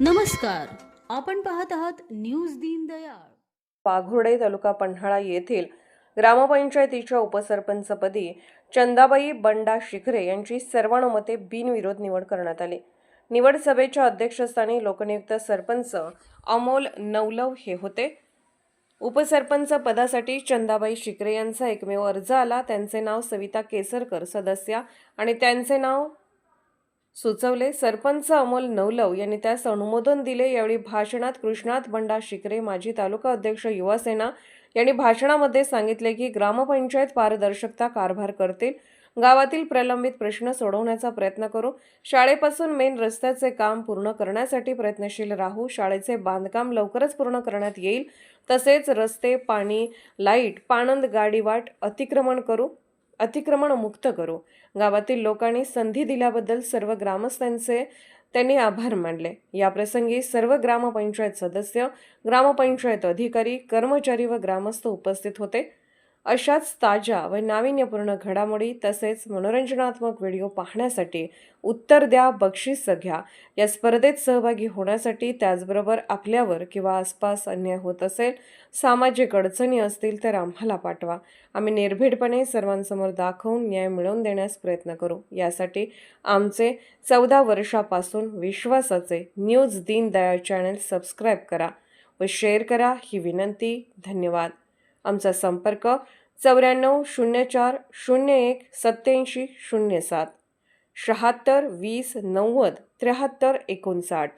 नमस्कार आपण पाहत आहात न्यूज दीनदयाळ पाघुर्डे तालुका पन्हाळा येथील ग्रामपंचायतीच्या उपसरपंचपदी चंदाबाई बंडा शिखरे यांची सर्वानुमते बिनविरोध निवड करण्यात आली. निवड सभेच्या अध्यक्षस्थानी लोकनियुक्त सरपंच अमोल नवलव हे होते. उपसरपंच पदासाठी चंदाबाई शिकरे यांचा एकमेव अर्ज आला. त्यांचे नाव सविता केसरकर सदस्या आणि त्यांचे नाव सुचवले सरपंच अमोल नवलव यांनी त्यास अनुमोदन दिले. यावेळी भाषणात कृष्णात बंडा शिकरे माजी तालुका अध्यक्ष युवासेना यांनी भाषणामध्ये सांगितले की ग्रामपंचायत पारदर्शकता कारभार करतील. गावातील प्रलंबित प्रश्न सोडवण्याचा प्रयत्न करू. शाळेपासून मेन रस्त्याचे काम पूर्ण करण्यासाठी प्रयत्नशील राहू. शाळेचे बांधकाम लवकरच पूर्ण करण्यात येईल. तसेच रस्ते पाणी लाइट पाणंद गाडीवाट अतिक्रमण करू. अतिक्रमण मुक्त करू. गावातील लोकांनी संधी दिल्याबद्दल सर्व ग्रामस्थांचे त्यांनी आभार मानले. याप्रसंगी सर्व ग्रामपंचायत सदस्य ग्रामपंचायत अधिकारी कर्मचारी व ग्रामस्थ उपस्थित होते. अशाच ताज्या व नाविन्यपूर्ण घडामोडी तसेच मनोरंजनात्मक व्हिडिओ पाहण्यासाठी उत्तर द्या बक्षीस घ्या. या स्पर्धेत सहभागी होण्यासाठी त्याचबरोबर आपल्यावर किंवा आसपास अन्याय होत असेल सामाजिक अडचणी असतील तर आम्हाला पाठवा. आम्ही निर्भीडपणे सर्वांसमोर दाखवून न्याय मिळवून देण्यास प्रयत्न करू. यासाठी आमचे चौदा वर्षापासून विश्वासाचे न्यूज दीनदयाळ चॅनल सबस्क्राईब करा व शेअर करा ही विनंती. धन्यवाद. आमचा संपर्क चौऱ्याण्णव शून्य चार शून्य एक सत्याऐंशी शून्य सात. शहात्तर वीस नव्वद त्र्याहत्तर एकोणसाठ.